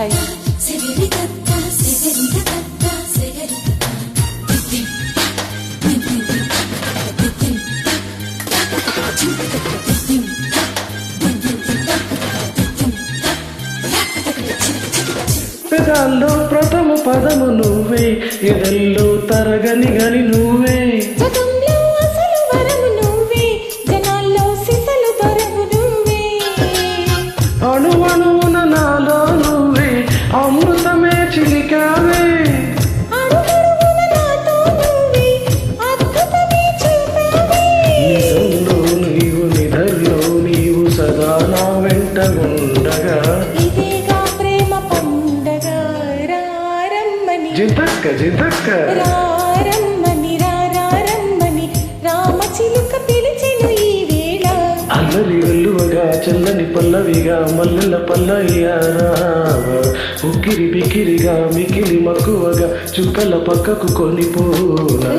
Hi పెదాల్లో ప్రథమ పదము నువ్వే ఎదల్లో తరగని గని నువ్వే. నువ్వే అణు వెంట ఉండగా ఇదేగా ప్రేమ పండగ. రారమ్మని జింతక్క జింతక్క రారమ్మని రారమ్మని రామచిలుక పిలిచెను ఈ వేళ. అల్లరి వెల్లువగా చల్లని పల్లవిగా మల్లెల పల్లయ్యారా ఉక్కిరి బిక్కిరిగా మికిలి మక్కువగా చుక్కల పక్కకు కొనిపోనా.